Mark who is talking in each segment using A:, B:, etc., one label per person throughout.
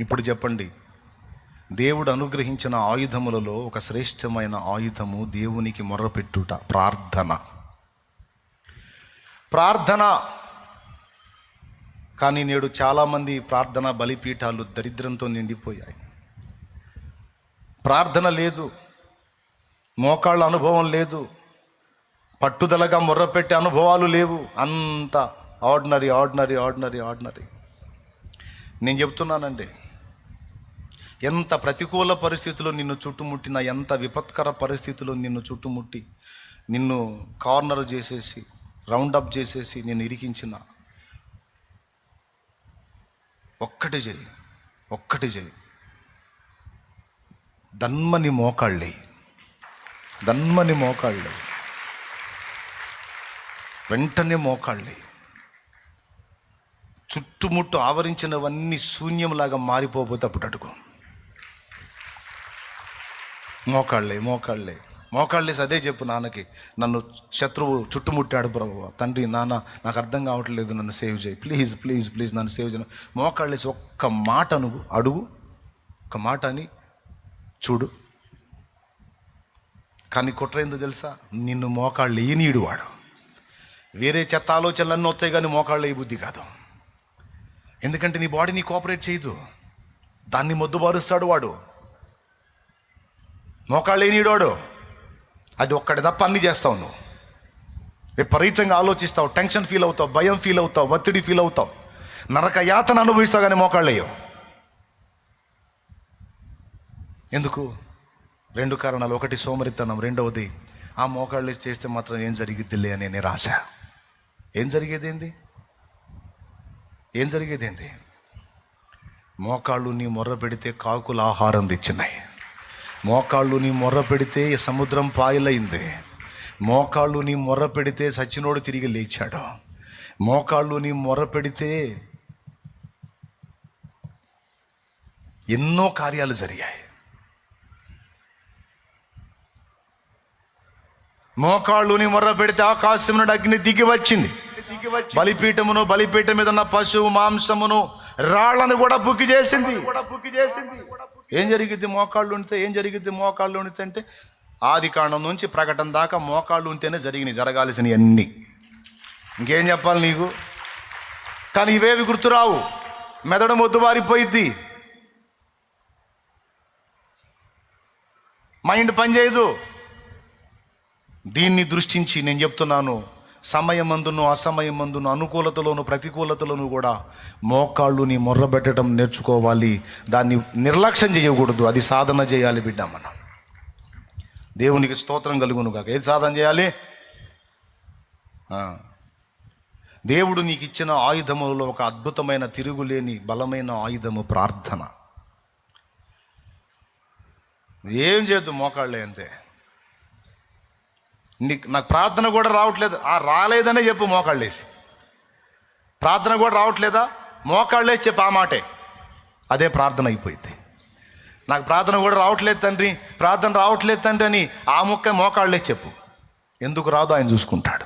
A: ఇప్పుడు చెప్పండి. దేవుడు అనుగ్రహించిన ఆయుధములలో ఒక శ్రేష్టమైన ఆయుధము దేవునికి మొర్రపెట్టుట ప్రార్థన. ప్రార్థన. కానీ నేడు చాలామంది ప్రార్థన బలిపీఠాలు దరిద్రంతో నిండిపోయాయి. ప్రార్థన లేదు. మోకాళ్ళ అనుభవం లేదు. పట్టుదలగా మొర్రపెట్టే అనుభవాలు లేవు. అంత ఆర్డినరీ ఆర్డినరీ ఆర్డినరీ ఆర్డినరీ. నేను చెప్తున్నానండి. ఎంత ప్రతికూల పరిస్థితిలో నిన్ను చుట్టుముట్టిన ఎంత విపత్కర పరిస్థితులు నిన్ను చుట్టుముట్టి నిన్ను కార్నర్ చేసేసి రౌండప్ చేసేసి నేను ఇరికించిన ఒక్కటి చేయి ఒక్కటి చేయి దన్మని మోకాళ్ళే. దన్మని మోకాళ్ళే. వెంటనే మోకాళ్ళే. చుట్టుముట్టు ఆవరించినవన్నీ శూన్యంలాగా మారిపోతే అప్పుడు అడుగు. మోకాళ్ళే మోకాళ్ళే. మోకాళ్ళేసి అదే చెప్పు నాన్నకి. నన్ను శత్రువు చుట్టుముట్టాడు ప్రభు. తండ్రి నాన్న నాకు అర్థం కావట్లేదు నన్ను సేవ్ చేయి. ప్లీజ్ ప్లీజ్ ప్లీజ్ నన్ను సేవ్ చేయ మోకాళ్ళేసి ఒక్క మాట అడుగు. ఒక మాట అని చూడు. కానీ కుట్ర ఏందో తెలుసా? నిన్ను మోకాళ్ళు వేయనీయుడు వాడు. వేరే చెత్త ఆలోచనలన్నీ వస్తాయి కానీ మోకాళ్ళు వేయ బుద్ధి కాదు. ఎందుకంటే నీ బాడీ నీ కోఆపరేట్ చేయదు. దాన్ని మొద్దుబారుస్తాడు వాడు. మోకాళ్ళు లేనిడోడు అది ఒక్కడి తప్ప అన్నీ చేస్తావు నువ్వు. విపరీతంగా ఆలోచిస్తావు టెన్షన్ ఫీల్ అవుతావు భయం ఫీల్ అవుతావు ఒత్తిడి ఫీల్ అవుతావు. నరక యాతన అనుభవిస్తావు కానీ మోకాళ్ళు ఎందుకు? రెండు కారణాలు. ఒకటి సోమరితనం రెండవది ఆ మోకాళ్ళు చేస్తే మాత్రం ఏం జరిగిద్దిలే అనే నిరాశ ఏం జరిగేది ఏంది ఏం జరిగేది ఏంది మోకాళ్ళు నీ మొర్ర పెడితే కాకులు ఆహారం తెచ్చినాయి. మోకాళ్ళు నీ మొర్ర పెడితే సముద్రం పాయలైంది. మోకాళ్ళు నీ మొర్ర పెడితే సచ్చినోడు తిరిగి లేచాడు. మోకాళ్ళు నీ మొర్ర పెడితే ఎన్నో కార్యాలు జరిగాయి. మోకాళ్ళుని మొర్ర పెడితే ఆకాశం నుండి అగ్ని దిగి వచ్చింది. బలిపీఠమును బలిపీఠం మీద ఉన్న పశువు మాంసమును రాళ్ళను కూడా బుక్కి చేసింది. ఏం జరిగిద్ది? మోకాళ్ళు ఉంటే ఏం జరిగిద్ది? మోకాళ్ళు ఉంటే అంటే ఆది కాండం నుంచి ప్రకటన దాకా మోకాళ్ళు ఉంటేనే జరిగినాయి జరగాల్సినవి అన్నీ. ఇంకేం చెప్పాలి నీకు? కానీ ఇవేవి గుర్తురావు? మెదడు మొద్దుబారిపోయిద్ది మైండ్ పనిచేయదు. దీన్ని దృష్టించి నేను చెప్తున్నాను. సమయమందును అసమయమందును అనుకూలతలోను ప్రతికూలతలోను కూడా మోకాళ్ళుని మొర్రబెట్టడం నేర్చుకోవాలి. దాన్ని నిర్లక్ష్యం చేయకూడదు. అది సాధన చేయాలి బిడ్డ మనం. దేవునికి స్తోత్రం కలుగును కాక ఏది సాధన చేయాలి? దేవుడు నీకు ఇచ్చిన ఆయుధములలో ఒక అద్భుతమైన తిరుగులేని బలమైన ఆయుధము ప్రార్థన. ఏం చేయొద్దు మోకాళ్ళే అంతే. నీకు నాకు ప్రార్థన కూడా రావట్లేదు. ఆ రాలేదనే చెప్పు మోకాళ్ళేసి ప్రార్థన కూడా రావట్లేదా? మోకాళ్ళేసి చెప్పు ఆ మాటే. అదే ప్రార్థన అయిపోయింది. నాకు ప్రార్థన కూడా రావట్లేదు తండ్రి. ప్రార్థన రావట్లేదు తండ్రి అని ఆ ముక్క మోకాళ్ళేసి చెప్పు. ఎందుకు రాదు? ఆయన చూసుకుంటాడు.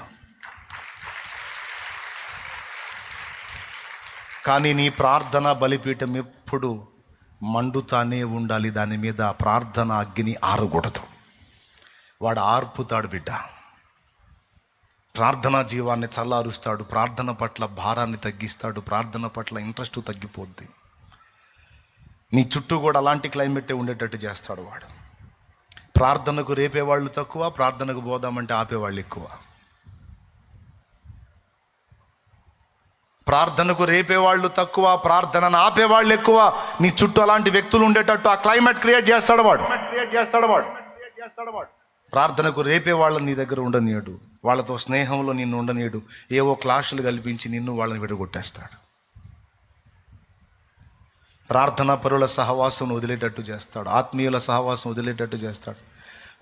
A: కానీ నీ ప్రార్థన బలిపీఠం ఎప్పుడు మండుతానే ఉండాలి. దాని మీద ప్రార్థన అగ్ని ఆరకూడదు. వాడు ఆర్పుతాడు బిడ్డ. ప్రార్థనా జీవాన్ని చల్లారుస్తాడు ప్రార్థన పట్ల భారాన్ని తగ్గిస్తాడు ప్రార్థన పట్ల ఇంట్రెస్ట్ తగ్గిపోద్ది. నీ చుట్టూ కూడా అలాంటి క్లైమేటే ఉండేటట్టు చేస్తాడు వాడు. ప్రార్థనకు రేపేవాళ్ళు తక్కువ ప్రార్థనకు పోదామంటే ఆపేవాళ్ళు ఎక్కువ. ప్రార్థనకు రేపేవాళ్ళు తక్కువ ప్రార్థనను ఆపేవాళ్ళు ఎక్కువ. నీ చుట్టూ అలాంటి వ్యక్తులు ఉండేటట్టు ఆ క్లైమేట్ క్రియేట్ చేస్తాడు వాడు. క్రియేట్ చేస్తాడు వాడు చేస్తాడు వాడు. ప్రార్థనకు రేపే వాళ్ళని నీ దగ్గర ఉండనీయడు. వాళ్ళతో స్నేహంలో నిన్ను ఉండనీయడు. ఏవో క్లాసులు కల్పించి నిన్ను వాళ్ళని విడగొట్టేస్తాడు. ప్రార్థనా పరుల సహవాసం వదిలేటట్టు చేస్తాడు. ఆత్మీయుల సహవాసం వదిలేటట్టు చేస్తాడు.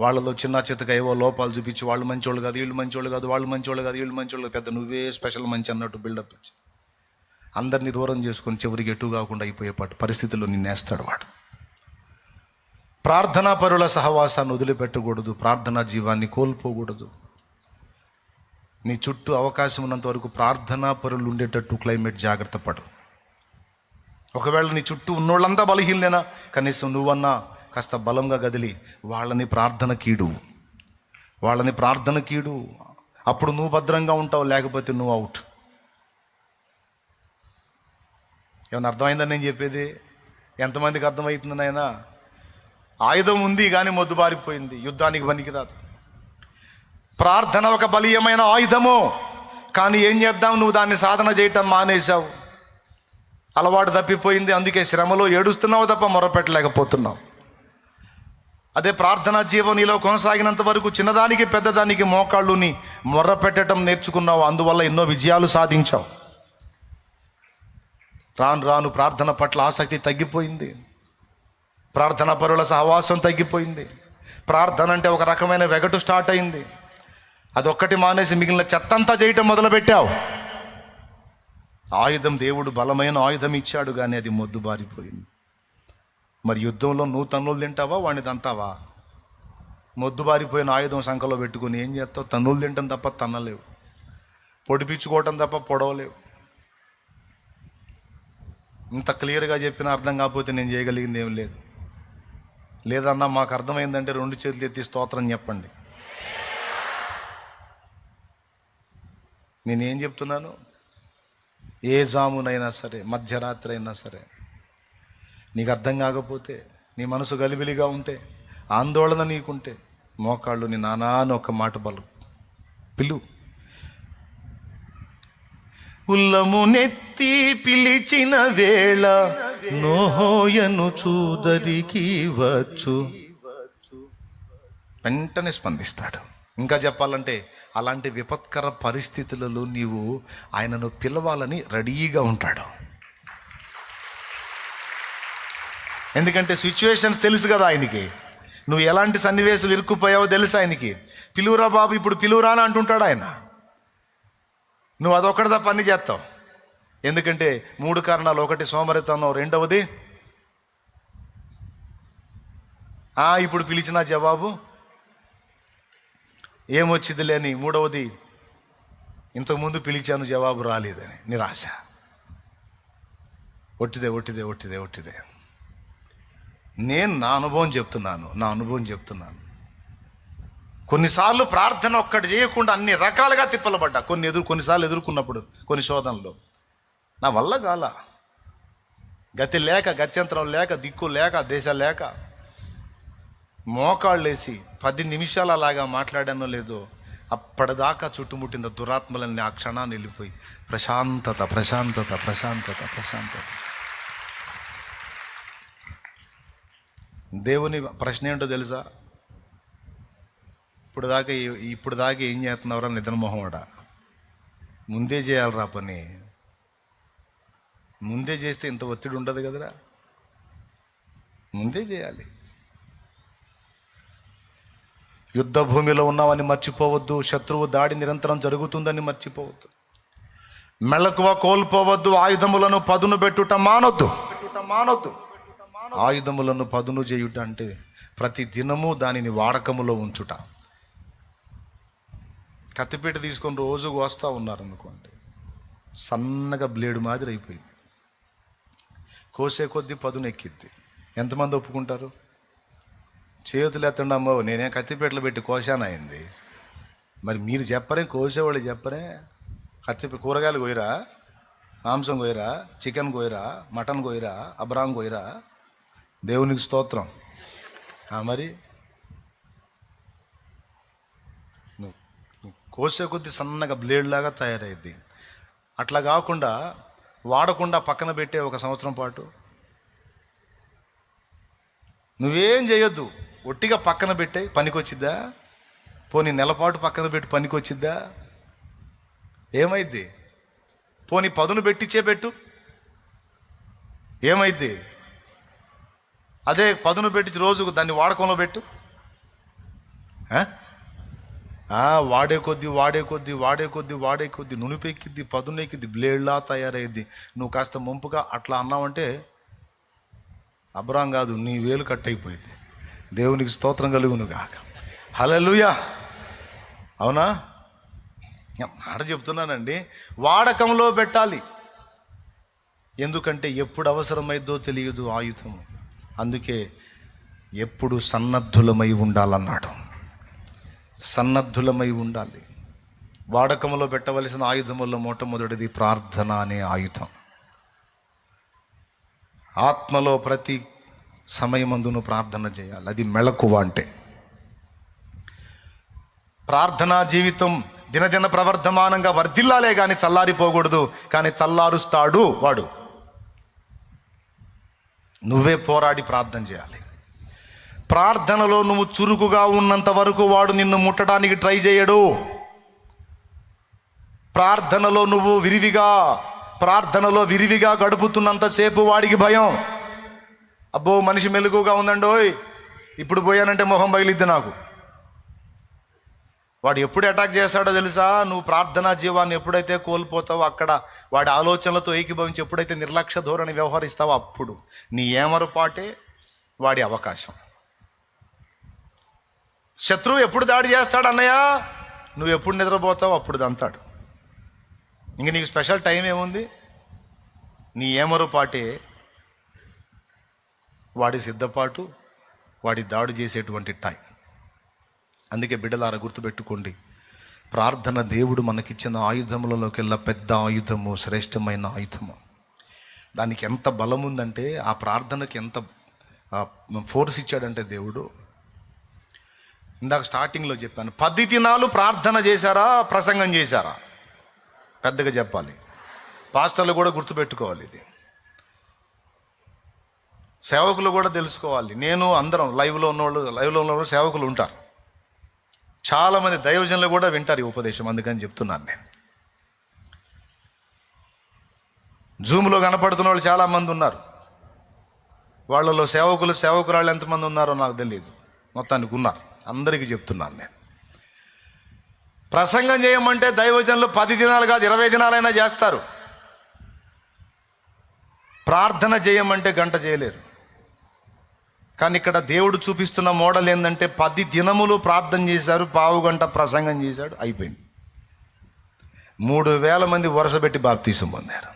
A: వాళ్ళలో చిన్న చితక ఏవో లోపాలు చూపించి వాళ్ళు మంచోళ్ళు కాదు వీళ్ళు మంచోళ్ళు కాదు వాళ్ళు మంచోళ్ళు కాదు వీళ్ళు మంచోళ్ళు పెద్ద నువ్వే స్పెషల్ మంచి అన్నట్టు బిల్డప్ ఇచ్చి అందరినీ దూరం చేసుకొని చివరికి ఎటు కాకుండా అయిపోయే పరిస్థితుల్లో నిన్నేస్తాడు వాడు. ప్రార్థనా పరుల సహవాసాన్ని వదిలిపెట్టకూడదు. ప్రార్థనా జీవాన్ని కోల్పోకూడదు. నీ చుట్టూ అవకాశం ఉన్నంత వరకు ప్రార్థనా పరులు ఉండేటట్టు క్లైమేట్ జాగ్రత్త పడు. ఒకవేళ నీ చుట్టూ ఉన్నోళ్ళంతా బలహీనలేనా? కనీసం నువ్వన్నా కాస్త బలంగా గదిలి వాళ్ళని ప్రార్థన కీడు. వాళ్ళని ప్రార్థన కీడు. అప్పుడు నువ్వు భద్రంగా ఉంటావు లేకపోతే నువ్వు అవుట్. ఏమన్నా అర్థమైందని నేను చెప్పేది? ఎంతమందికి అర్థమవుతుంది నాయనా? ఆయుధం ఉంది కానీ మొద్దుబారిపోయింది. యుద్ధానికి పనికిరాదు. ప్రార్థన ఒక బలీయమైన ఆయుధము. కానీ ఏం చేద్దాం? నువ్వు దాన్ని సాధన చేయటం మానేశావు. అలవాటు తప్పిపోయింది. అందుకే శ్రమలో ఏడుస్తున్నావు తప్ప మొరపెట్టలేకపోతున్నావు. అదే ప్రార్థనా జీవం నీలో కొనసాగినంత వరకు చిన్నదానికి పెద్దదానికి మోకాళ్ళుని మొర్ర పెట్టడం నేర్చుకున్నావు. అందువల్ల ఎన్నో విజయాలు సాధించావు. రాను రాను ప్రార్థన పట్ల ఆసక్తి తగ్గిపోయింది. ప్రార్థన పరుల సహవాసం తగ్గిపోయింది. ప్రార్థన అంటే ఒక రకమైన వెగటు స్టార్ట్ అయింది. అదొక్కటి మానేసి మిగిలిన చెత్తంతా చేయటం మొదలుపెట్టావు. ఆయుధం దేవుడు బలమైన ఆయుధం ఇచ్చాడు కానీ అది మొద్దు బారిపోయింది మరి యుద్ధంలో నువ్వు తన్నులు తింటావా? వాడిని తంతావా? మొద్దు బారిపోయిన ఆయుధం సంఖలో పెట్టుకుని ఏం చేస్తావు? తన్నులు తింటాం తప్ప తన్నలేవు. పొడిపించుకోవటం తప్ప పొడవలేవు. ఇంత క్లియర్గా చెప్పిన అర్థం కాకపోతే నేను చేయగలిగింది ఏం లేదు. లేదన్నా మాకు అర్థమైందంటే రెండు చేతులు ఎత్తి స్తోత్రం చెప్పండి. నేనేం చెప్తున్నాను? ఏ జామునైనా సరే మధ్యరాత్రి అయినా సరే నీకు అర్థం కాకపోతే నీ మనసు గలిబిలిగా ఉంటే ఆందోళన నీకుంటే మోకాళ్ళు నీ నానా అని ఒక మాట బలు పిలు. ఉల్లము నెత్తి పిలిచిన వేళ నోహోయను చూదరికి వచ్చు. వెంటనే స్పందిస్తాడు. ఇంకా చెప్పాలంటే అలాంటి విపత్కర పరిస్థితులలో నీవు ఆయనను పిలవాలని రెడీగా ఉంటాడు. ఎందుకంటే సిచ్యువేషన్స్ తెలుసు కదా ఆయనకి. నువ్వు ఎలాంటి సన్నివేశాలు ఇరుక్కుపోయావో తెలుసు ఆయనకి. పిలువురా బాబు ఇప్పుడు పిలువురా అని అంటుంటాడు ఆయన. నువ్వు అదొక్కడిదా పని చేస్తావు. ఎందుకంటే మూడు కారణాలు ఒకటి సోమరితనం రెండవది ఆ ఇప్పుడు పిలిచిన జవాబు ఏమొచ్చింది లేని మూడవది ఇంతకుముందు పిలిచాను జవాబు రాలేదని నిరాశ. ఒట్టిదే ఒట్టిదే ఒట్టిదే ఒట్టిదే. నేను నా అనుభవం చెప్తున్నాను నా అనుభవం చెప్తున్నాను. కొన్నిసార్లు ప్రార్థన ఒక్కటి చేయకుండా అన్ని రకాలుగా తిప్పలబడ్డా. కొన్ని ఎదురు కొన్నిసార్లు ఎదుర్కొన్నప్పుడు కొన్ని శోధనలు. నా వల్ల కాల. గతి లేక గత్యంతరం లేక దిక్కు లేక దేశ లేక. మోకాళ్ళేసి పది నిమిషాలు అలాగా మాట్లాడానో లేదో అప్పటిదాకా చుట్టుముట్టిన దురాత్మలన్నీ ఆ క్షణాన్ని వెళ్ళిపోయి ప్రశాంతత ప్రశాంతత ప్రశాంతత ప్రశాంతత. దేవుని ప్రశ్న ఏంటో తెలుసా? ఇప్పుడు దాకా ఇప్పుడు దాకా ఏం చేస్తున్నావురా నిద్రమోహమడ ముందే చేయాలిరా పని. ముందే చేస్తే ఇంత ఒత్తిడి ఉండదు కదరా. ముందే చేయాలి. యుద్ధ భూమిలో ఉన్నామని మర్చిపోవద్దు. శత్రువు దాడి నిరంతరం జరుగుతుందని మర్చిపోవద్దు. మెళకువ కోల్పోవద్దు. ఆయుధములను పదును పెట్టుట మానొద్దు మానొద్దు. ఆయుధములను పదును చేయుట అంటే ప్రతి దినము దానిని వాడకములో ఉంచుట. కత్తిపీట తీసుకొని రోజు కోస్తా ఉన్నారనుకోండి సన్నగా బ్లేడ్ మాదిరి అయిపోయింది. కోసే కొద్దీ పదునెక్కిద్ది ఎంతమంది ఒప్పుకుంటారు? చేతులు ఎత్తండి అమ్మో నేనే కత్తిపీటలు పెట్టి కోశాను మరి మీరు చెప్పరే కోసేవాళ్ళు చెప్పరే కత్తి కూరగాయలు కోయరా? మాంసం కోయరా? చికెన్ కోయరా? మటన్ కోయరా? అబ్రాం కోయరా? దేవునికి స్తోత్రం. మరి నువ్వు నువ్వు కోసే కొద్ది సన్నగా బ్లేడ్ లాగా తయారైద్ది. అట్లా కాకుండా వాడకుండా పక్కన పెట్టే ఒక సంవత్సరం పాటు. నువ్వేం చేయొద్దు. ఒట్టిగా పక్కన పెట్టే పనికొచ్చిద్దా? పోనీ నెలపాటు పక్కన పెట్టి పనికొచ్చిద్దా? ఏమైద్ది? పోనీ పదును పెట్టిచ్చే పెట్టు. ఏమైద్ది? అదే పదును పెట్టి రోజుకు దాన్ని వాడకంలో పెట్టు. వాడే కొద్ది వాడే కొద్ది వాడే కొద్ది వాడే కొద్ది నునిపెక్కిద్ది పదునెక్కిద్ది బ్లేడ్లా తయారయ్యిద్ది నువ్వు కాస్త ముంపుగా అట్లా అన్నావంటే అబ్రాం కాదు నీ వేలు కట్ అయిపోయింది దేవునికి స్తోత్రం కలుగును కాక హలలుయా అవునా మాట చెప్తున్నానండి. వాడకంలో పెట్టాలి. ఎందుకంటే ఎప్పుడు అవసరమైద్దో తెలియదు ఆయుధం అందుకే ఎప్పుడు సన్నద్ధులమై ఉండాలన్నాడు. సన్నద్ధులమై ఉండాలి. వాడకంలో పెట్టవలసిన ఆయుధముల్లో మొట్టమొదటిది ప్రార్థన అనే ఆయుధం. ఆత్మలో ప్రతి సమయమందును ప్రార్థన చేయాలి. అది మెళకువ అంటే. ప్రార్థనా జీవితం దినదిన ప్రవర్ధమానంగా వర్ధిల్లాలే కానీ చల్లారిపోకూడదు. కానీ చల్లారుస్తాడు వాడు. నువ్వే పోరాడి ప్రార్థన చేయాలి. ప్రార్థనలో నువ్వు చురుకుగా ఉన్నంత వరకు వాడు నిన్ను ముట్టడానికి ట్రై చేయడు. ప్రార్థనలో నువ్వు విరివిగా ప్రార్థనలో విరివిగా గడుపుతున్నంతసేపు వాడికి భయం. అబ్బో మనిషి మెలుగుగా ఉందండోయ్ ఇప్పుడు పోయానంటే మొహం పగిలిద్ది నాకు. వాడు ఎప్పుడు అటాక్ చేస్తాడో తెలుసా? నువ్వు ప్రార్థనా జీవాన్ని ఎప్పుడైతే కోల్పోతావో అక్కడ వాడి ఆలోచనలతో ఏకీభవించి ఎప్పుడైతే నిర్లక్ష్య ధోరణి వ్యవహరిస్తావో అప్పుడు నీ ఏమరపాటే వాడి అవకాశం. శత్రువు ఎప్పుడు దాడి చేస్తాడు అన్నయ్య? నువ్వు ఎప్పుడు నిద్రపోతావు అప్పుడు దంతాడు. ఇంక నీకు స్పెషల్ టైం ఏముంది? నీ ఏమరుపాటే వాడి సిద్ధపాటు వాడి దాడి చేసేటువంటి టైం. అందుకే బిడ్డలార గుర్తుపెట్టుకోండి ప్రార్థన దేవుడు మనకిచ్చిన ఆయుధములలోకెల్లా పెద్ద ఆయుధము శ్రేష్టమైన ఆయుధము. దానికి ఎంత బలం ఉందంటే ఆ ప్రార్థనకి ఎంత ఫోర్స్ ఇచ్చాడంటే దేవుడు ఇందాక స్టార్టింగ్లో చెప్పాను. పది దినాలు ప్రార్థన చేశారా ప్రసంగం చేశారా? పెద్దగా చెప్పాలి. పాస్టర్లు కూడా గుర్తుపెట్టుకోవాలి ఇది. సేవకులు కూడా తెలుసుకోవాలి. నేను అందరం లైవ్లో ఉన్నవాళ్ళు లైవ్లో ఉన్నవాళ్ళు సేవకులు ఉంటారు. చాలామంది దైవజనులు కూడా వింటారు ఈ ఉపదేశం అందుకని చెప్తున్నాను నేను. జూమ్లో కనపడుతున్న వాళ్ళు చాలామంది ఉన్నారు. వాళ్ళలో సేవకులు సేవకురాళ్ళు ఎంతమంది ఉన్నారో నాకు తెలియదు. మొత్తానికి ఉన్నారు. అందరికీ చెప్తున్నాను నేను. ప్రసంగం చేయమంటే దైవజనులు పది దినాలు కాదు ఇరవై దినాలైనా చేస్తారు. ప్రార్థన చేయమంటే గంట చేయలేరు. కానీ ఇక్కడ దేవుడు చూపిస్తున్న మోడల్ ఏంటంటే పది దినములు ప్రార్థన చేశారు పావు గంట ప్రసంగం చేశాడు అయిపోయింది. మూడు వేల మంది వరుస పెట్టి బాప్తీసం పొందారు.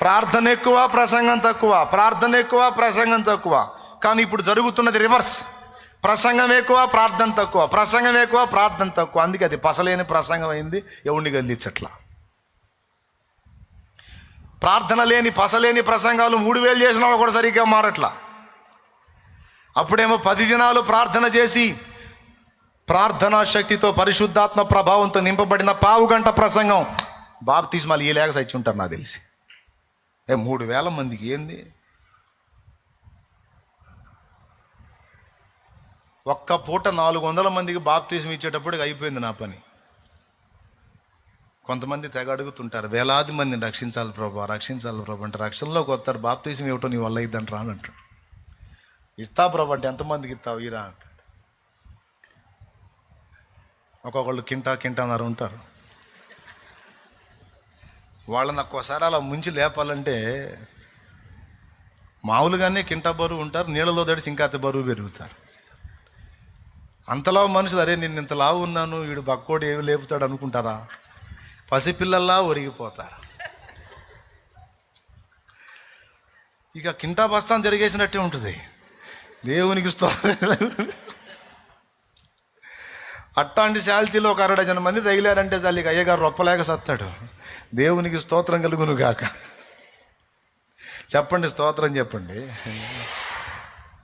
A: ప్రార్థన ఎక్కువ ప్రసంగం తక్కువ ప్రార్థన ఎక్కువ ప్రసంగం తక్కువ. కానీ ఇప్పుడు జరుగుతున్నది రివర్స్. ప్రసంగం ఎక్కువ ప్రార్థన తక్కువ. ప్రసంగం ఎక్కువ ప్రార్థన తక్కువ. అందుకే అది పసలేని ప్రసంగం అయింది ఎవడిని గందించట్లా ప్రార్థన లేని పసలేని ప్రసంగాలు మూడు వేలు చేసినా కూడా సరిగ్గా మారట్లా? అప్పుడేమో పది దినాలు ప్రార్థన చేసి ప్రార్థనా శక్తితో పరిశుద్ధాత్మ ప్రభావంతో నింపబడిన పావు గంట ప్రసంగం. బాప్తిజమాలు ఈ లేక సచ్చి ఉంటారు నాకు తెలిసి. ఏ మూడు వేల మందికి ఏంది? ఒక్క పూట నాలుగు వందల మందికి బాప్తీసం ఇచ్చేటప్పటికి అయిపోయింది నా పని. కొంతమంది తెగ అడుగుతుంటారు వేలాది మందిని రక్షించాలి ప్రభా రక్షించాలి ప్రభా అంటే రక్షణలోకి వస్తారు బాప్తీసం ఇవ్వటం నీ వల్ల ఇద్దని రా అని అంటాడు. ఇస్తా ప్రభా అంటే ఎంతమందికి ఇస్తావు? ఇరా అంటాడు. ఒక్కొక్కళ్ళు కింటా కింటాన్నర ఉంటారు. వాళ్ళని ఒక్కోసారి అలా ముంచి లేపాలంటే మామూలుగానే కింటా బరువు ఉంటారు నీళ్ళలో తడిసి ఇంకా అంత బరువు పెరుగుతారు. అంతలా మనుషులు అరే నేను ఇంత ఉన్నాను వీడు బక్కోడు ఏమి లేపుతాడు అనుకుంటారా? పసిపిల్లల్లా ఒరిగిపోతారు. ఇక కింటా బస్తాం జరిగేసినట్టే ఉంటుంది. దేవునికి అట్టాంటి శాల్తీలో ఒక అరడజన మంది తగిలారంటే చాలు ఇక అయ్యగారు రొప్పలేక సత్తాడు. దేవునికి స్తోత్రం కలుగును గాక. చెప్పండి స్తోత్రం చెప్పండి.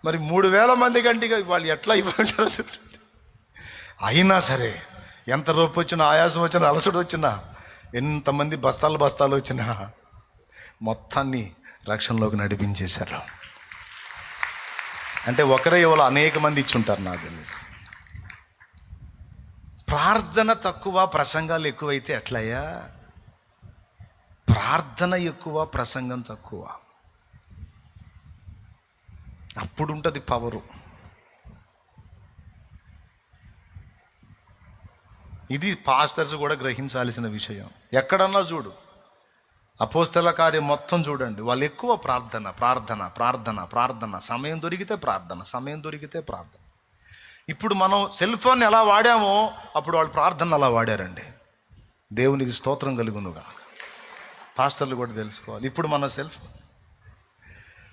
A: మరి మూడు వేల మంది కంటే ఇక వాళ్ళు ఎట్లా ఇవ్వంటారు చూడండి అయినా సరే ఎంత రూపు వచ్చినా ఆయాసం వచ్చినా అలసడు వచ్చినా ఎంతమంది బస్తాలు బస్తాలు వచ్చినా మొత్తాన్ని రక్షణలోకి నడిపించేశారు. అంటే ఒకరే ఇవాళ అనేక మంది ఇచ్చుంటారు నాకు తెలిసి. ప్రార్థన తక్కువ ప్రసంగాలు ఎక్కువైతే ఎట్లయ్యా? ప్రార్థన ఎక్కువ ప్రసంగం తక్కువ. అప్పుడు ఉంటుంది పవరు. ఇది పాస్టర్స్ కూడా గ్రహించాల్సిన విషయం. ఎక్కడన్నా చూడు. అపోస్తల కార్యం మొత్తం చూడండి. వాళ్ళు ఎక్కువ ప్రార్థన ప్రార్థన ప్రార్థన ప్రార్థన. సమయం దొరికితే ప్రార్థన సమయం దొరికితే ప్రార్థన. ఇప్పుడు మనం సెల్ ఫోన్ ఎలా వాడామో అప్పుడు వాళ్ళు ప్రార్థన అలా వాడారండి. దేవునికి స్తోత్రం కలుగునుగా. పాస్టర్లు కూడా తెలుసుకోవాలి. ఇప్పుడు మన సెల్ ఫోన్.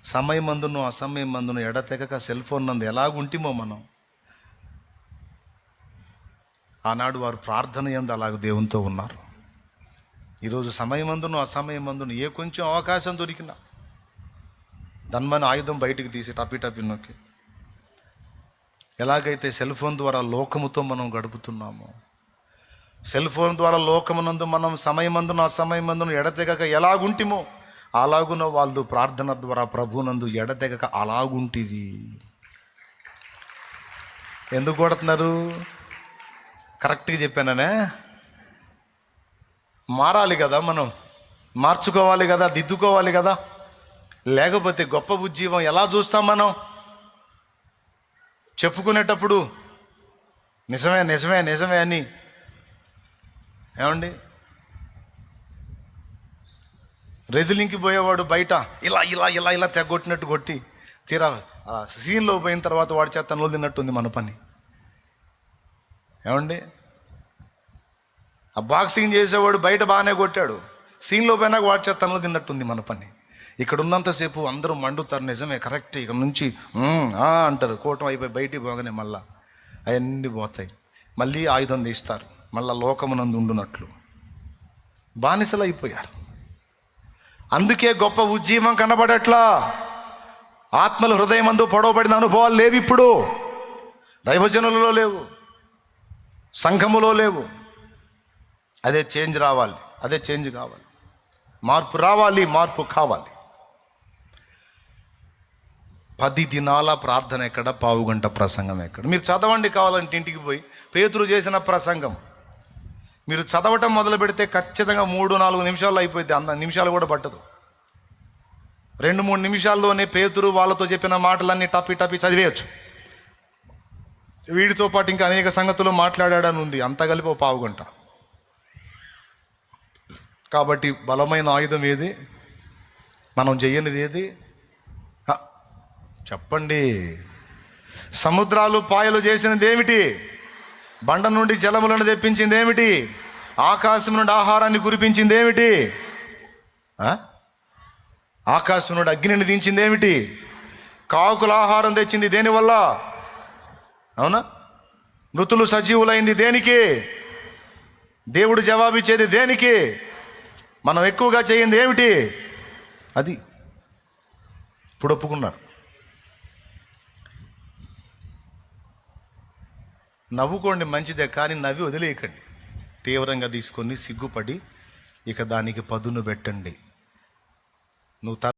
A: సమయం మందును అసమయం మందును ఎడతెగక సెల్ ఫోన్ నందు ఎలాగుంటిమో మనం. ఆనాడు వారు ప్రార్థన ఎందు అలాగ దేవునితో ఉన్నారు. ఈరోజు సమయమందును అసమయమందును ఏ కొంచెం అవకాశం దొరికినా దన్మని ఆయుధం బయటికి తీసి టపి టపి నొక్కి. ఎలాగైతే సెల్ ఫోన్ ద్వారా లోకముతో మనం గడుపుతున్నామో సెల్ ఫోన్ ద్వారా లోకమునందు మనం సమయమందును అసమయమందును ఎడతెగక ఎలాగుంటిమో అలాగున వాళ్ళు ప్రార్థన ద్వారా ప్రభునందు ఎడతెగక అలాగుంటిది ఎందుకు కొడుతున్నారు? కరెక్ట్గా చెప్పాననే. మారాలి కదా మనం. మార్చుకోవాలి కదా దిద్దుకోవాలి కదా. లేకపోతే గొప్ప ఉజ్జీవం ఎలా చూస్తాం మనం? చెప్పుకునేటప్పుడు నిజమే నిజమే నిజమే అని. ఏమండి? రెజిలింగ్కి పోయేవాడు బయట ఇలా ఇలా ఇలా ఇలా తెగొట్టినట్టు కొట్టి తీరా ఆ సీన్లో పోయిన తర్వాత వాడి చేత తనులు తిన్నట్టుంది మన పని. ఆ బాక్సింగ్ చేసేవాడు బయట బాగానే కొట్టాడు. సీన్లో పైన వాడి చేత తిన్నట్టుంది మన పని. ఇక్కడ ఉన్నంతసేపు అందరూ మండుతారు నిజమే కరెక్ట్ ఇక్కడ నుంచి అంటారు. కోటం అయిపోయి బయటికి పోగానే మళ్ళా అవన్నీ పోతాయి. మళ్ళీ ఆయుధం తీస్తారు. మళ్ళా లోకమునందు ఉండునట్లు. బానిసలు అయిపోయారు. అందుకే గొప్ప ఉజ్జీవం కనబడట్లా. ఆత్మల హృదయమందు పొడవబడిన అనుభవాలు లేవు ఇప్పుడు దైవజనులలో లేవు. సంఘములో లేవు. అదే చేంజ్ రావాలి అదే చేంజ్ కావాలి. మార్పు రావాలి మార్పు కావాలి. పది దినాల ప్రార్థన ఎక్కడ పావుగంట ప్రసంగం ఎక్కడ? మీరు చదవండి కావాలంటే ఇంటికి పోయి. పేతురు చేసిన ప్రసంగం. మీరు చదవటం మొదలు పెడితే ఖచ్చితంగా మూడు నాలుగు నిమిషాలు అయిపోయింది అంద నిమిషాలు కూడా పట్టదు. రెండు మూడు నిమిషాల్లోనే పేతురు వాళ్ళతో చెప్పిన మాటలన్నీ టపి టపి చదివేయచ్చు. వీడితో పాటు ఇంకా అనేక సంగతులు మాట్లాడాడని ఉంది అంత కలిపి ఓ పావుగంట. కాబట్టి బలమైన ఆయుధం ఏది? మనం చెయ్యనిది ఏది? చెప్పండి. సముద్రాలు పాయలు చేసినది ఏమిటి బండ నుండి జలములను తెప్పించింది ఏమిటి ఆకాశం నుండి ఆహారాన్ని కురిపించింది ఏమిటి ఆకాశం నుండి అగ్నిని దించింది ఏమిటి కాకుల ఆహారం తెచ్చింది దేనివల్ల? అవునా? మృతులు సజీవులైంది దేనికి? దేవుడు జవాబిచ్చేది దేనికి? మనం ఎక్కువగా చేయింది ఏమిటి? అది. ఇప్పుడు ఒప్పుకున్నారు. నవ్వుకోండి మంచిదే కానీ నవ్వి వదిలేయకండి. తీవ్రంగా తీసుకొని సిగ్గుపడి ఇక దానికి పదును పెట్టండి. నువ్వు త-